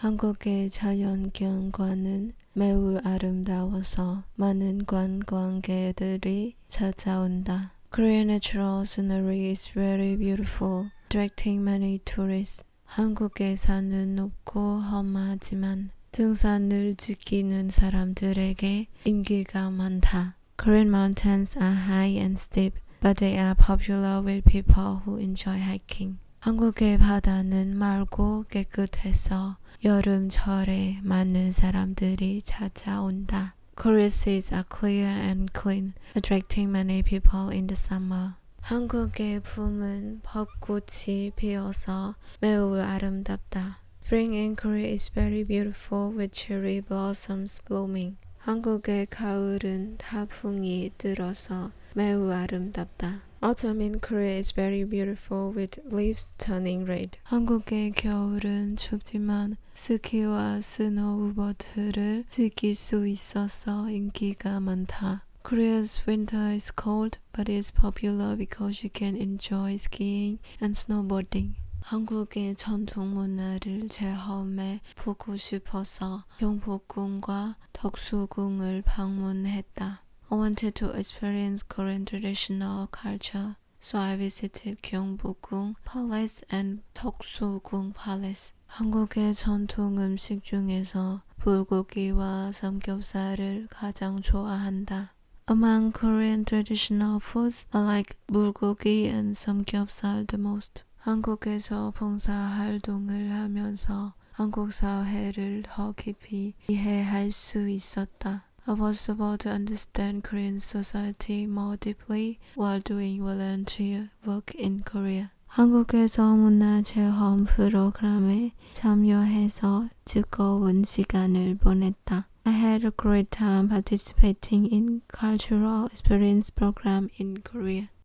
한국의 자연경관은 매우 아름다워서 많은 관광객들이 찾아온다. Korean natural scenery is very beautiful, attracting many tourists. 한국의 산은 높고 험하지만 등산을 즐기는 사람들에게 인기가 많다. Korean mountains are high and steep, but they are popular with people who enjoy hiking. 한국의 바다는 맑고 깨끗해서 여름철에 많은 사람들이 찾아온다. Korea's seas are clear and clean, attracting many people in the summer. 한국의 봄은 벚꽃이 피어서 매우 아름답다. Spring in Korea is very beautiful with cherry blossoms blooming. 한국의 가을은 타풍이 들어서 매우 아름답다. Autumn in Korea is very beautiful with leaves turning red. 한국의 겨울은 춥지만 스키와 스노우보드를 즐길 수 있어서 인기가 많다. Korea's winter is cold but is popular because you can enjoy skiing and snowboarding. 한국의 전통 문화를 체험해 보고 싶어서 경복궁과 덕수궁을 방문했다. I wanted to experience Korean traditional culture, so I visited 경복궁 Palace and 덕수궁 Palace. 한국의 전통 음식 중에서 불고기와 삼겹살을 가장 좋아한다. Among Korean traditional foods, I like 불고기 and 삼겹살 the most. 한국에서 봉사 활동을 하면서 한국 사회를 더 깊이 이해할 수 있었다. I was able to understand Korean society more deeply while doing volunteer work in Korea. 한국에서 문화체험 프로그램에 참여해서 즐거운 시간을 보냈다. I had a great time participating in cultural experience program in Korea.